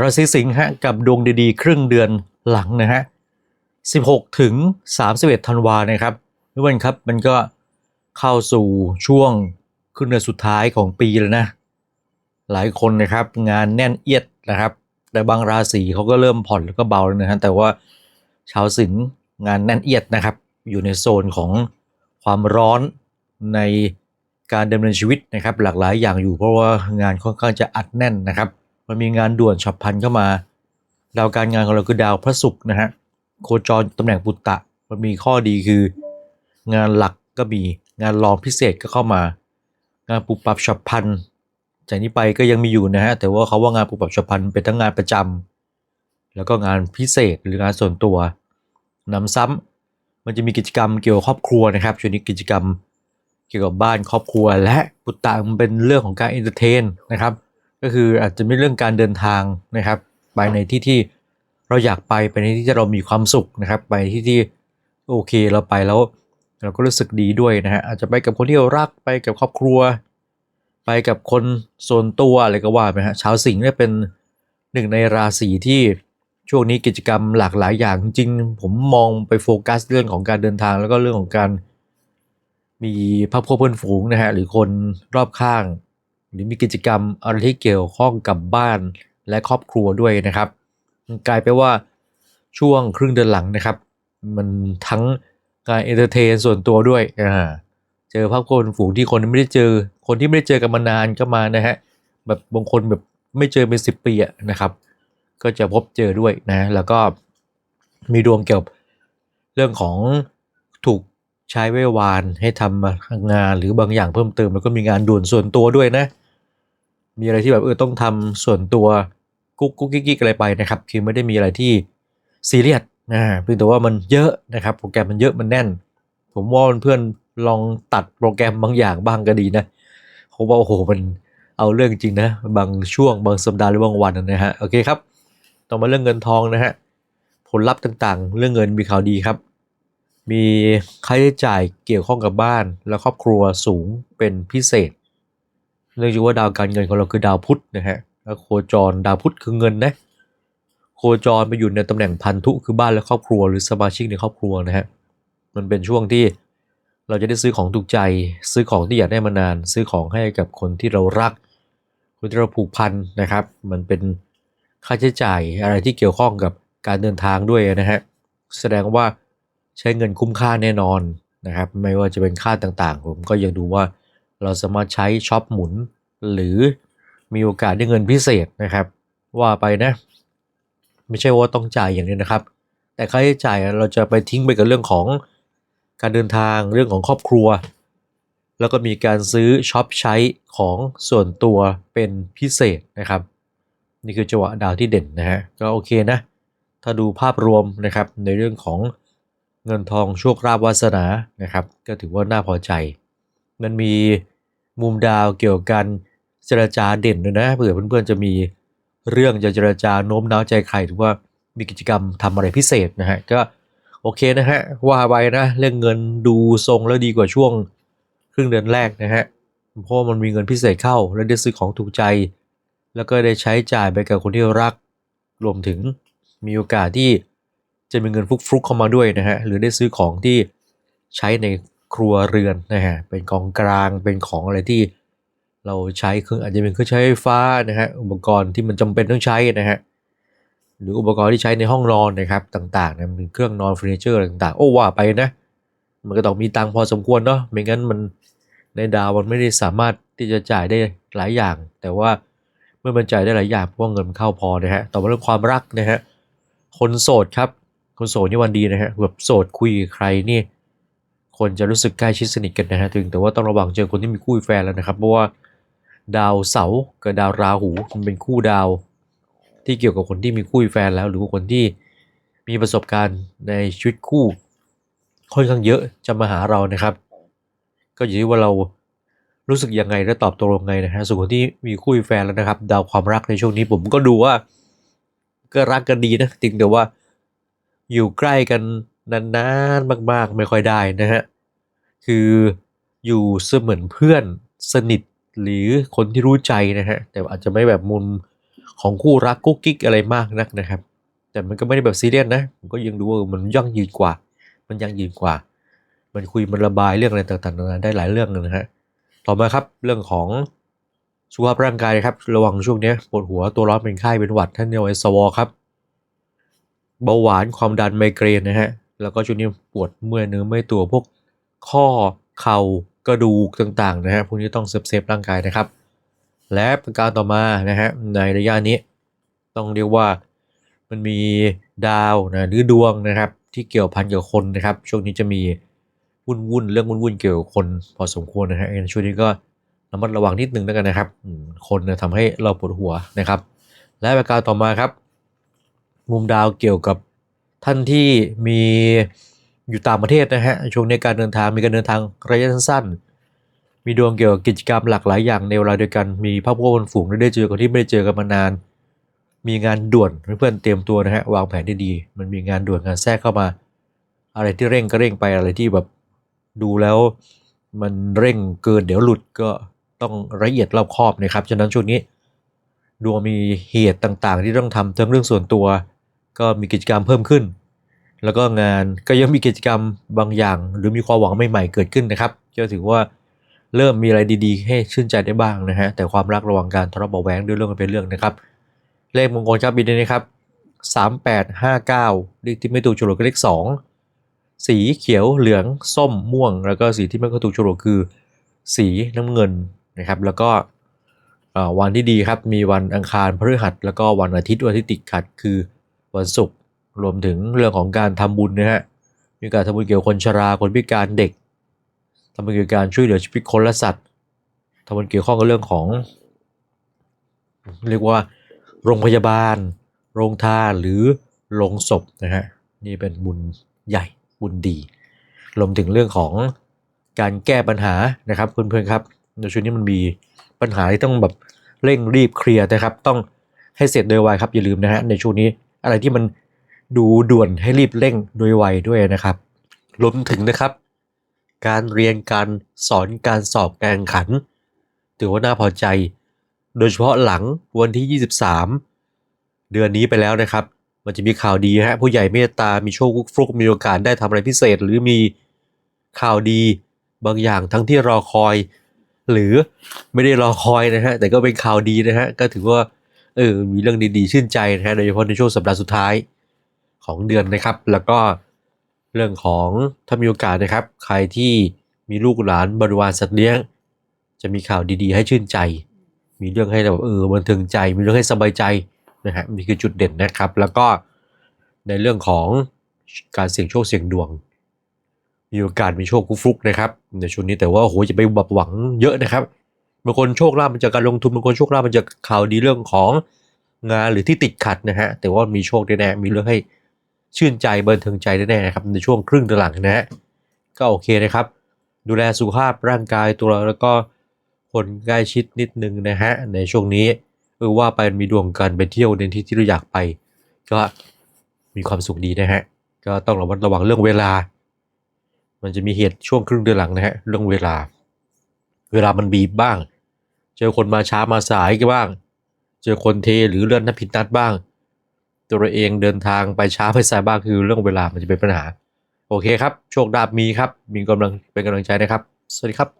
ราศีสิงห์ฮะกับดวงดีๆ ครึ่งเดือนหลังนะฮะ 16 ถึง 31 ธันวานะครับทุกวันครับมันก็เข้าสู่ช่วงครึ่งเดือนสุดท้ายของปีแล้วนะ หลายคนนะครับงานแน่นเอียดนะครับ แต่บางราศีเขาก็เริ่มผ่อนแล้วก็เบาแล้วนะฮะแต่ว่าชาวสิงห์งานแน่นเอียดนะครับ อยู่ในโซนของความร้อนในการดำเนินชีวิตนะครับ หลากหลายอย่างอยู่เพราะว่างานค่อนข้างจะอัดแน่นนะครับ มันมีงานด่วนฉับพลันเข้ามา ดาวการงานของเราคือดาวพระศุกร์นะฮะโคจรตำแหน่งปุตตะ มันมีข้อดีคือ งานหลักก็มีงานรองพิเศษก็เข้ามา งานปุบปับฉับพลันจากนี้ไปก็ยังมีอยู่นะฮะแต่ว่าเขาว่างานปุบปับฉับพลันเป็นทั้งงานประจำแล้วก็งานพิเศษหรืองานส่วนตัวนำซ้ำมันจะมีกิจกรรมเกี่ยวกับครอบครัวนะครับช่วงนี้กิจกรรมเกี่ยวกับบ้านครอบครัวและปุตตะมันเป็นเรื่องของการเอนเตอร์เทนนะครับ ก็คืออาจจะไม่เรื่องการเดินทางนะครับ ไปในที่ที่เราอยากไปไปในที่ที่เรามีความสุขนะครับ ไปที่ที่โอเคเราไปแล้ว เราก็รู้สึกดีด้วยนะฮะอาจจะไปกับคนที่เรารักไปกับครอบครัว ไปกับคนส่วนตัวอะไรก็ว่าไปฮะชาวสิงห์เนี่ยเป็นหนึ่งในราศีที่ช่วงนี้กิจกรรมหลากหลายอย่างจริง ผมมองไปโฟกัสเรื่องของการเดินทางแล้วก็เรื่องของการมีพักพวกเพื่อนฝูงนะฮะหรือคนรอบข้าง หรือมีกิจกรรมอะไรที่เกี่ยวข้องกับบ้านและครอบครัวด้วยนะครับ กลายไปว่าช่วงครึ่งเดือนหลังนะครับ มันทั้งการเอนเตอร์เทนส่วนตัวด้วยอ่าเจอพักพวกเพื่อนฝูงที่คนไม่ได้เจอ คนที่ไม่ได้เจอกันมานานก็มานะฮะแบบบางคนแบบไม่เจอเป็นสิบปีอะนะครับ ก็จะพบเจอด้วยนะแล้วก็มีดวงเกี่ยวกับเรื่องของถูกใช้ไว้วานให้ทำงานหรือบางอย่างเพิ่มเติม แล้วก็มีงานด่วนส่วนตัวด้วยนะ มีอะไรที่แบบเออต้องทำส่วนตัวกุ๊กกุ๊กกิ๊กกิ๊กอะไรไปนะครับ คือไม่ได้มีอะไรที่ซีเรียสนะเพียงแต่ว่ามันเยอะนะครับ โปรแกรมมันเยอะมันแน่น ผมว่าเพื่อนๆลองตัดโปรแกรมบางอย่างบ้างก็ดีนะผมว่าโอ้โหมันเอาเรื่องจริงนะ บางช่วงบางสัปดาห์หรือบางวันนะฮะโอเคครับต่อมาเรื่องเงินทองนะฮะผลลัพธ์ต่างๆ เรื่องเงินมีข่าวดีครับ มีค่าใช้จ่ายเกี่ยวข้องกับบ้านและครอบครัวสูงเป็นพิเศษ เนื่องจากว่าดาวการเงินของเราคือดาวพุธนะฮะแล้วโคจรดาวพุธคือเงินนะโคจรไปอยู่ในตำแหน่งพันธุคือบ้านและครอบครัว หรือสมาชิกในครอบครัวนะฮะมันเป็นช่วงที่เราจะได้ซื้อของถูกใจ ซื้อของที่อยากได้มานาน ซื้อของให้กับคนที่เรารัก คนที่เราผูกพันนะครับ มันเป็นค่าใช้จ่ายอะไรที่เกี่ยวข้องกับการเดินทางด้วยนะฮะแสดงว่าใช้เงินคุ้มค่าแน่นอนนะครับ ไม่ว่าจะเป็นค่าต่างๆ ผมก็ยังดูว่า เราสามารถใช้ช็อปหมุน หรือมีโอกาสได้เงินพิเศษนะครับ ว่าไปนะ ไม่ใช่ว่าต้องจ่ายอย่างนี้นะครับ แต่ค่าใช้จ่ายเราจะไปทิ้งไปกับเรื่องของการเดินทางเรื่องของครอบครัว แล้วก็มีการซื้อช็อปใช้ของส่วนตัวเป็นพิเศษนะครับ นี่คือจังหวะดาวที่เด่นนะฮะก็โอเคนะ ถ้าดูภาพรวมนะครับในเรื่องของเงินทองโชคลาภวาสนานะครับ ก็ถือว่าน่าพอใจ มันมี มุมดาวเกี่ยวกันเจรจาเด่นด้วยนะเผื่อเพื่อนๆจะมีเรื่องจะเจรจาโน้มน้าวใจใครหรือว่ามีกิจกรรมทำอะไรพิเศษนะฮะก็โอเคนะฮะว่าไปนะเรื่องเงินดูทรงแล้วดีกว่าช่วงครึ่งเดือนแรกนะฮะเพราะมันมีเงินพิเศษเข้า แล้วได้ซื้อของถูกใจ แล้วก็ได้ใช้จ่ายไปกับคนที่รัก รวมถึงมีโอกาสที่จะมีเงินฟุกๆเข้ามาด้วยนะฮะหรือได้ซื้อของที่ใช้ใน ครัวเรือนนะฮะเป็นกองกลางเป็นของอะไรที่เราใช้เครื่องอาจจะเป็นเครื่องใช้ไฟฟ้านะฮะอุปกรณ์ที่มันจำเป็นต้องใช้นะฮะหรืออุปกรณ์ที่ใช้ในห้องนอนนะครับต่างๆนะเป็นเครื่องนอนเฟอร์นิเจอร์ต่างๆ โอ้ว่าไปนะมันก็ต้องมีตังพอสมควรเนาะไม่งั้นมันในดาวมันไม่ได้สามารถที่จะจ่ายได้หลายอย่าง แต่ว่าเมื่อมันจ่ายได้หลายอย่างเพราะว่าเงินมันเข้าพอนะฮะต่อมาเรื่องความรักนะฮะคนโสดครับคนโสดนี่วันดีนะฮะแบบโสดคุยใครนี่ คนจะรู้สึกใกล้ชิดสนิทกันนะฮะถึงแต่ว่าต้องระวังเจอคนที่มีคู่แฟนแล้วนะครับ เพราะว่าดาวเสาร์กับดาวราหูมันเป็นคู่ดาว ที่เกี่ยวกับคนที่มีคู่แฟนแล้ว หรือคนที่มีประสบการณ์ในชีวิตคู่ ค่อนข้างเยอะจะมาหาเรานะครับ ก็อยู่ที่ว่าเรารู้สึกยังไงและตอบตัวยังไงนะฮะส่วนคนที่มีคู่แฟนแล้วนะครับ ดาวความรักในช่วงนี้ผมก็ดูว่า ก็รักกันดีนะจริงแต่ว่าอยู่ใกล้กัน นานๆมากๆไม่ค่อยได้นะฮะ คืออยู่เสมือนเพื่อนสนิทหรือคนที่รู้ใจนะฮะ แต่อาจจะไม่แบบมุมของคู่รักกุ๊กกิ๊กอะไรมากนักนะครับ แต่มันก็ไม่ได้แบบซีเรียสนะผมก็ยังดูว่ามันยั่งยืนกว่า มันยั่งยืนกว่า มันคุยมันระบายเรื่องอะไรต่างๆนานาได้หลายเรื่องเลยนะฮะต่อมาครับเรื่องของสุขภาพร่างกายครับระวังช่วงนี้ปวดหัวตัวร้อนเป็นไข้เป็นหวัดท่านเนวไอสวอครับเบาหวานความดันไมเกรนนะฮะ แล้วก็ช่วงนี้ปวดเมื่อยเนื้อเมื่อยตัวพวกข้อเข่ากระดูกต่างๆนะฮะพวกนี้ต้องเซฟเซฟร่างกายนะครับ และประการต่อมานะฮะในระยะนี้ต้องเรียกว่ามันมีดาวนะหรือดวงนะครับ ที่เกี่ยวพันกับคนนะครับ ช่วงนี้จะมีวุ่นวุ่นเรื่องวุ่นวุ่นเกี่ยวกับคนพอสมควรนะฮะช่วงนี้ก็ระมัดระวังนิดนึงแล้วกันนะครับ คนนี่ยทำให้เราปวดหัวนะครับ และประการต่อมาครับ มุมดาวเกี่ยวกับ ท่านที่มีอยู่ต่างประเทศนะฮะช่วงนี้การเดินทางมีการเดินทางระยะสั้นๆ มีดวงเกี่ยวกับกิจกรรมหลากหลายอย่างในเวลาเดียวกันมีภาพพวกคนฝูงได้เจอกันที่ไม่ได้เจอกันมานาน มีงานด่วนเพื่อนเตรียมตัวนะฮะวางแผนได้ดีมันมีงานด่วนงานแทรกเข้ามา อะไรที่เร่งก็เร่งไปอะไรที่แบบดูแล้วมันเร่งเกินเดี๋ยวหลุดก็ต้องละเอียดรอบคอบนะครับฉะนั้นช่วงนี้ดวงมีเหตุต่างๆ ที่ต้องทำทั้งเรื่องส่วนตัว ก็มีกิจกรรมเพิ่มขึ้น แล้วก็งานก็ยังมีกิจกรรมบางอย่าง หรือมีความหวังใหม่ๆเกิดขึ้นนะครับก็ถือว่าเริ่มมีอะไรดีๆ ให้ชื่นใจได้บ้างนะฮะแต่ความรักระหว่างการทะเลาะเบาะแวงด้วยเรื่องเป็นเรื่องนะครับ เลขมงคลครับบินนี้ครับสามแปดห้าเก้าเลขที่ไม่ถูกโฉลกเลขสองสีเขียวเหลืองส้มม่วง แล้วก็สีที่ไม่ถูกโฉลกคือ สีน้ำเงินนะครับ แล้วก็วันที่ดีครับมีวันอังคารพฤหัส แล้วก็วันอาทิตย์วันที่ติดขัดคือ วันศุกร์รวมถึงเรื่องของการทำบุญนะฮะมีการทำบุญเกี่ยวกับคนชราคนพิการเด็กทำบุญเกี่ยวกับการช่วยเหลือชีวิตคนและสัตว์ทำบุญเกี่ยวข้องกับเรื่องของ เรียกว่า โรงพยาบาล โรงทานหรือโรงศพนะฮะนี่เป็นบุญใหญ่บุญดีรวมถึงเรื่องของการแก้ปัญหานะครับเพื่อนๆครับในช่วงนี้มันมีปัญหาที่ต้องแบบเร่งรีบเคลียร์นะครับ ต้องให้เสร็จโดยไวครับอย่าลืมนะฮะในช่วงนี้ อะไรที่มันดูด่วนให้รีบเร่งโดยไวด้วยนะครับรวมถึงนะครับ การเรียนการสอนการสอบการแข่งขัน ถือว่าน่าพอใจ โดยเฉพาะหลังวันที่ 23 เดือนนี้ไปแล้วนะครับ มันจะมีข่าวดีฮะผู้ใหญ่เมตตา มีโชคฟลุกมีโอกาสได้ทำอะไรพิเศษ หรือมีข่าวดีบางอย่างทั้งที่รอคอย หรือไม่ได้รอคอยนะฮะแต่ก็เป็นข่าวดีนะฮะก็ถือว่า เออมีเรื่องดีๆชื่นใจนะฮะโดยเฉพาะในช่วงสัปดาห์สุดท้ายของเดือนนะครับ แล้วก็เรื่องของถ้ามีโอกาสนะครับ ใครที่มีลูกหลานบริวารสัตว์เลี้ยง จะมีข่าวดีๆ ให้ชื่นใจ มีเรื่องให้แบบเออบันเทิงใจ มีเรื่องให้สบายใจนะฮะนี่คือจุดเด่นนะครับ แล้วก็ในเรื่องของการเสี่ยงโชคเสี่ยงดวง มีโอกาสมีโชคฟลุกนะครับในช่วงนี้แต่ว่าโอ้โหจะไปแบบหวังเยอะนะครับ บางคนโชคลาภมันจากการลงทุนบางคนโชคลาภมันจากข่าวดีเรื่องของงานหรือที่ติดขัดนะฮะแต่ว่ามีโชคแน่ๆมีเรื่องให้ชื่นใจบันเทิงใจแน่ๆนะครับในช่วงครึ่งเดือนหลังนะฮะก็โอเคนะครับ ดูแลสุขภาพร่างกายตัวเราแล้วก็คนใกล้ชิดนิดนึงนะฮะในช่วงนี้เออว่าไปมีดวงกันไปเที่ยวในที่ที่เราอยากไป ก็มีความสุขดีนะฮะก็ต้องระมัดระวังเรื่องเวลา มันจะมีเหตุช่วงครึ่งเดือนหลังนะฮะเรื่องเวลา เวลามันบีบบ้าง เจอคนมาช้ามาสายก็บ้าง เจอคนเทหรือเลื่อนนัดผิดนัดบ้าง ตัวเราเองเดินทางไปช้าไปสายบ้างคือเรื่องเวลามันจะเป็นปัญหา โอเคครับ โชคดาบมีครับ มีกำลังเป็นกำลังใจนะครับ สวัสดีครับ